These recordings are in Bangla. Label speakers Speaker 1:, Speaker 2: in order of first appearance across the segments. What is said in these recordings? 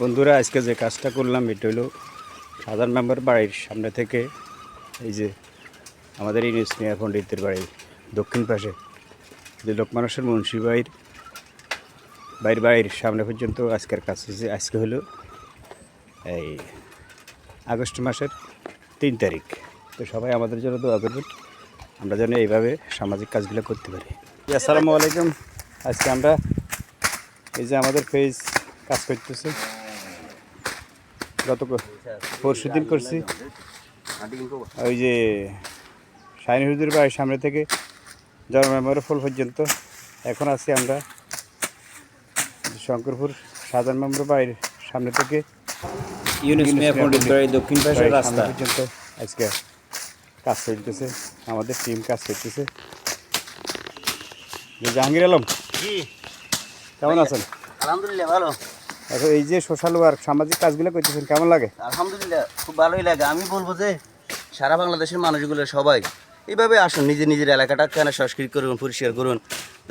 Speaker 1: বন্ধুরা, আজকে যে কাজটা করলাম, এটা হলো সাধারণ মেম্বার বাড়ির সামনে থেকে এই যে আমাদের ইউনিস মিয়া পণ্ডিতের বাড়ির দক্ষিণ পাশে যে লোক মানুষের মুন্সি বাড়ির বাড়ির বাড়ির সামনে পর্যন্ত আজকের কাজ হয়েছে আজকে হলো এই আগস্ট মাসের তিন তারিখ। তো সবাই আমাদের জন্য দোয়া করবেন, আমরা যেন এইভাবে সামাজিক কাজগুলো করতে পারি। আসসালামু আলাইকুম। আজকে আমরা এই যে আমাদের পেজ কাজ করতেছে গত পরশু দিন করছি। ওই যে শাহিন হুজুর বাড়ির সামনে থেকে জন্মের ফুল পর্যন্ত এখন আছি আমরা। শঙ্করপুর সাধারণ মেম্বর বাড়ির সামনে থেকে
Speaker 2: দক্ষিণ পাশের রাস্তা।
Speaker 1: পর্যন্ত আজকে কাজ চলতেছে আমাদের টিম কাজ করতেছে যে জাহাঙ্গীর আলম কেমন আছেন?
Speaker 3: আলহামদুলিল্লাহ ভালো।
Speaker 1: এখন এই যে সোশ্যাল ওয়ার্ক সামাজিক কাজগুলো করতেছেন কেমন লাগে?
Speaker 3: আলহামদুলিল্লাহ খুব ভালোই লাগে। আমি বলব যে সারা বাংলাদেশের মানুষগুলো সবাই এইভাবে আসুন নিজের নিজের এলাকাটা কেন সংস্কৃত করুন পরিষ্কার করুন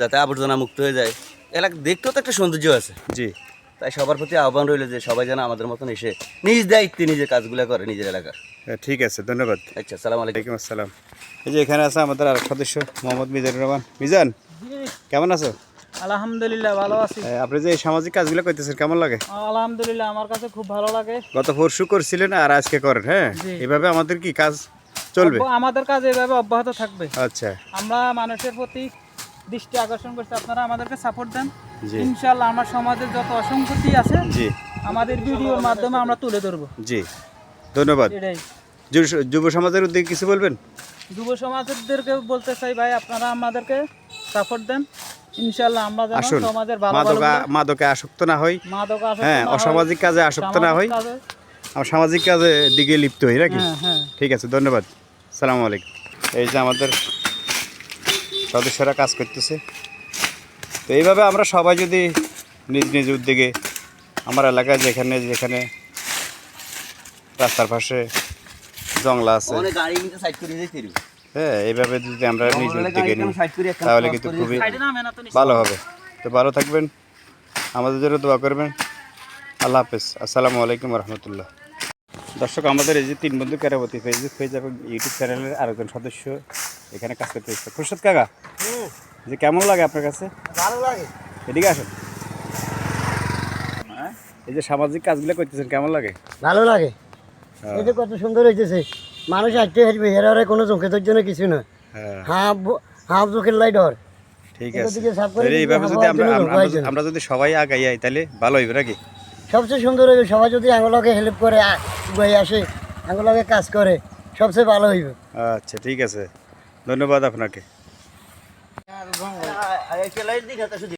Speaker 3: যাতে আবর্জনা মুক্ত হয়ে যায়। এলাকা দেখতেও তো একটা সৌন্দর্য আছে।
Speaker 1: জি।
Speaker 3: তাই সবার প্রতি আহ্বান রইল যে সবাই যেন আমাদের মতন এসে নিজ দায়িত্বে নিজের কাজগুলো করে নিজের এলাকার।
Speaker 1: হ্যাঁ, ঠিক আছে ধন্যবাদ।
Speaker 3: আচ্ছা সালাম আলাইকুম।
Speaker 1: আসসালাম। এই যে এখানে আছে আমাদের আর সদস্য মোহাম্মদ মিজানুর রহমান। মিজান কেমন আছো?
Speaker 4: আলহামদুলিল্লাহ ভালো আছি।
Speaker 1: আপনি যে সামাজিক কাজগুলো করতেছেন কেমন লাগে?
Speaker 4: আলহামদুলিল্লাহ আমার কাছে খুব ভালো লাগে।
Speaker 1: গত পরশু করছিলেন আর আজকে করেন হ্যাঁ? এভাবে আমাদের কি কাজ চলবে?
Speaker 4: আমাদের কাজ এভাবে অব্যাহত থাকবে।
Speaker 1: আচ্ছা।
Speaker 4: আমরা মানুষের প্রতি দৃষ্টি আকর্ষণ করছি আপনারা আমাদেরকে সাপোর্ট দেন।
Speaker 1: জি।
Speaker 4: ইনশাল্লাহ আমার সমাজের যত অসংখ্যতি আছে
Speaker 1: জি।
Speaker 4: আমাদের ভিডিওর মাধ্যমে আমরা তুলে ধরবো।
Speaker 1: জি। ধন্যবাদ। যুব- যুব সমাজের উদ্যোগে কিছু বলবেন?
Speaker 4: যুব সমাজদেরকে বলতে চাই ভাই আপনারা আমাদেরকে সাপোর্ট দেন। ইনশাল্লাহ আমরা যেন
Speaker 1: আসুন।
Speaker 4: সমাজের ভালো ভালো
Speaker 1: মাদকা মাদকে আসক্ত না হই।
Speaker 4: মাদক
Speaker 1: হ্যাঁ অসামাজিক কাজে আসক্ত না হই। আমরা সামাজিক কাজে দিকে লিপ্ত হই নাকি?
Speaker 4: হ্যাঁ হ্যাঁ।
Speaker 1: ঠিক আছে ধন্যবাদ। সালাম আলাইকুম। এই যে আমাদের সদস্যরা কাজ করতেছে। তো এইভাবে আমরা সবাই যদি নিজ নিজ উদ্যোগে আমার এলাকায় যেখানে যেখানে রাস্তার পাশে জংলা আছে হ্যাঁ এইভাবে যদি আমরা নিজ
Speaker 3: জঙ্গলে
Speaker 1: উদ্যোগে
Speaker 3: গাড়ি
Speaker 1: নিই তাহলে কিন্তু খুবই। ভালো হবে। তো ভালো থাকবেন আমাদের জন্য দোয়া করবেন। আল্লাহ হাফেজ। আসসালামু আলাইকুম রহমতুল্লাহ দর্শক আমাদের এই যে তিন বন্ধু কেরাবতী ফেসবুক পেজ এবং ইউটিউব চ্যানেলের আরেকজন সদস্য এখানে কাজ করতে এসেছে। খুরশদ কাকা যে কেমন লাগে আপনার কাছে?
Speaker 3: ভালো লাগে।
Speaker 1: এদিকে আসুন। এই যে সামাজিক কাজগুলো করতেছেন কেমন লাগে?
Speaker 5: ভালো লাগে।
Speaker 1: হ্যাঁ,
Speaker 5: এই যে কত সুন্দর হইতেছে। মানুষ হাঁটবে এর আর কোনো চোখে তোর জন্য কিছু না।
Speaker 1: হ্যাঁ।
Speaker 5: হাফ হাফ চোখের লাই ডর
Speaker 1: ঠিক আছে। এইভাবে যদি আমরা আমরা- যদি সবাই আগাই যাই তাহলে ভালো হইবে নাকি?
Speaker 5: সবচেয়ে সুন্দর হইবে সবাই যদি আঙুলকে হেল্প করে বই আসে আঙুলকে কাজ করে সবচেয়ে ভালো হইবে।
Speaker 1: আচ্ছা ঠিক আছে। ধন্যবাদ আপনাকে।